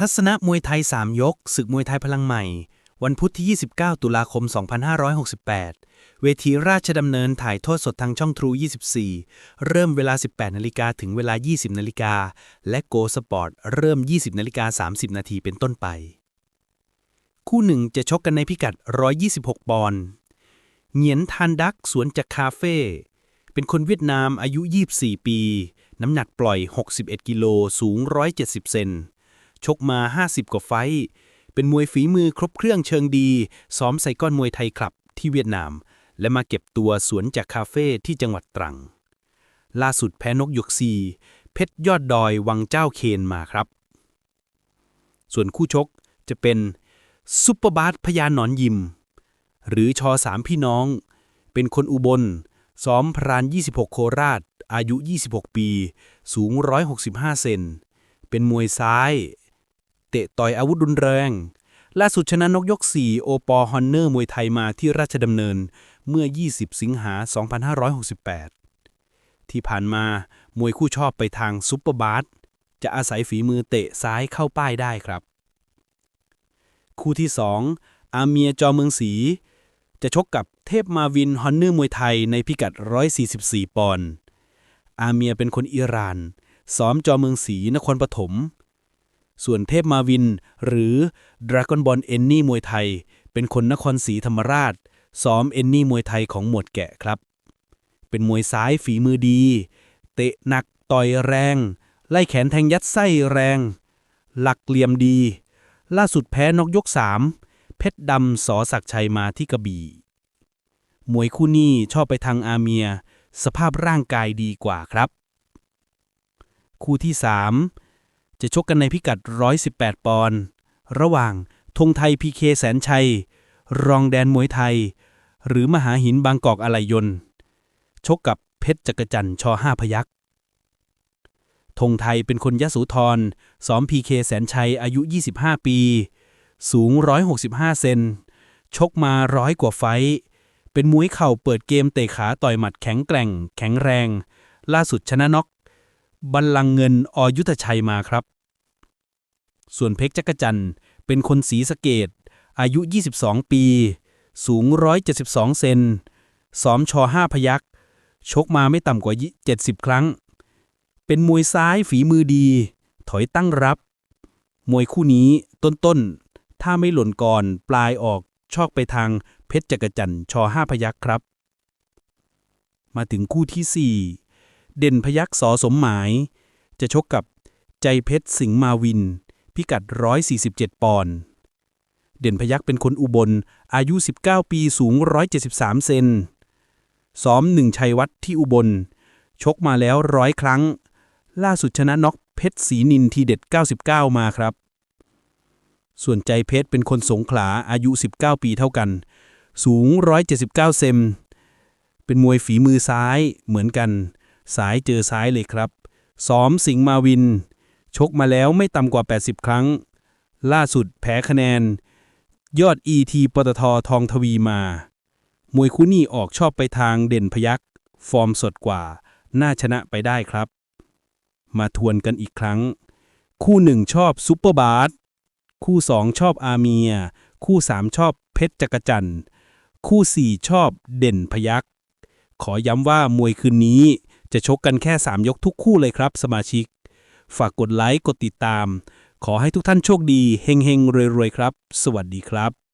ทัศนะมวยไทย 3 ยก ศึกมวยไทยพลังใหม่ วันพุธที่ 29 ตุลาคม 2568 เวทีราชดำเนินถ่ายทอดสดทางช่องทรู 24 เริ่มเวลา 18 นาฬิกาถึงเวลา 20 นาฬิกา และโกสปอร์ตเริ่ม 20 นาฬิกา 30 นาทีเป็นต้นไป คู่หนึ่งจะชกกันในพิกัด 126 ปอนด์เหงียนทานดักสวนจากคาเฟ่ เป็นคนเวียดนามอายุ 24 ปี น้ำหนักปล่อย 61 กิโล สูง 170 เซน ชกมา 50 กว่าไฟ เป็นมวยฝีมือครบเครื่องเชิงดี ซ้อมใส่ก้อนมวยไทยคลับที่เวียดนาม และมาเก็บตัวสวนจากคาเฟ่ที่จังหวัดตรัง ล่าสุดแพ้นกหยกซี เพชรยอดดอยวังเจ้าเคนมาครับ ส่วนคู่ชกจะเป็นซุปเปอร์บาสพญาหนอนยิม หรือชอสามพี่น้อง เป็นคนอุบล ซ้อมพราน 26 โคราช อายุ 26 ปี สูง 165 เซน เป็นมวยซ้าย ตะต่อยอาวุธรุนแรง ล่าสุดชนะนกยก 4 โอปอฮอนเนอร์มวยไทยมาที่ราชดำเนินเมื่อ 20 สิงหา 2568 ที่ผ่านมามวยคู่ชอบไปทางซุปเปอร์บาสจะอาศัยฝีมือเตะซ้ายเข้าป้ายได้ครับ คู่ที่ 2 อาเมียจอเมืองศรีจะชกกับเทพมาวินฮอนเนอร์มวยไทยในพิกัด 144 ปอนด์อาเมียเป็นคนอิหร่าน ซ้อมจอเมืองศรีนครปฐม ส่วนเทพมาวิน หรือดราก้อนบอลเอนนี่มวยไทย เป็นคนนครศรีธรรมราช ซ้อมเอนนี่มวยไทยของหมวดแกะครับ เป็นมวยซ้ายฝีมือดี เตะหนักต่อยแรง ไล่แขนแทงยัดไส้แรง หลักเหลี่ยมดี ล่าสุดแพ้นกยก3เพชรดำสอศักชัยมาที่กระบี่ มวยคู่นี้ชอบไปทางอาเมีย สภาพร่างกายดีกว่าครับ คู่ที่ 3 จะชกกันในพิกัด 118 ปอนด์ระหว่างธงไทยพีเคแสนชัย รองแดนมวยไทย หรือมหาหินบางกอกอะไหลยนชกกับเพชรจักรจันทร์ชอห้าพยักธงไทยเป็นคนยะโสธรซ้อมพีเคแสนชัยอายุ 25 ปี สูง 165 เซน ชกมาร้อยกว่าไฟ เป็นมวยเข่าเปิดเกมเตะขาต่อยหมัดแข็งแกร่ง แข็งแรง ล่าสุดชนะน็อก บัลลังเงินอยุทธชัยมาครับ ส่วนเพชรจักรจันเป็นคนสีสเกต อายุ 22 ปี สูง 172 เซนซ้อมชอห้าพยักชกมาไม่ต่ำกว่า 70 ครั้ง เป็นมวยซ้ายฝีมือดี ถอยตั้งรับ มวยคู่นี้ต้นๆถ้าไม่หล่นก่อนปลายออกชอกไปทางเพชรจักรจันชอห้าพยักครับ มาถึงคู่ที่ 4 เด่นพยักสอสมหมาย จะชกกับใจเพชรสิงห์มาวิน พิกัด 147 ปอนด์เด่นพยักเป็นคนอุบล อายุ 19 ปีสูง 173 เซนซ้อมหนึ่งชัยวัฒน์ที่อุบล ชกมาแล้วร้อยครั้ง ล่าสุดชนะน็อกเพชรศรีนินทีเด็ด 99 มาครับ ส่วนใจเพชรเป็นคนสงขลาอายุ 19 ปีเท่ากัน สูง 179 เซนเป็นมวยฝีมือซ้ายเหมือนกัน สายเจอซ้ายเลยครับ ซ้อมสิงมาวิน ชกมาแล้วไม่ต่ำกว่า 80 ครั้ง ล่าสุดแพ้คะแนน ยอด ET ปตททองทวีมา มวยคู่นี้ออกชอบไปทางเด่นพยักฟอร์มสดกว่า น่าชนะไปได้ครับ มาทวนกันอีกครั้ง คู่หนึ่งชอบซุปเปอร์บาสคู่สองชอบอาเมีย คู่สามชอบเพชรจักรจันทร์คู่สี่ชอบเด่นพยักขอย้ำว่ามวยคืนนี้ จะชกกันแค่ 3 ยกทุกคู่เลยครับ สมาชิก ฝากกดไลค์ กดติดตาม ขอให้ทุกท่านโชคดี เฮงๆรวยๆครับ สวัสดีครับ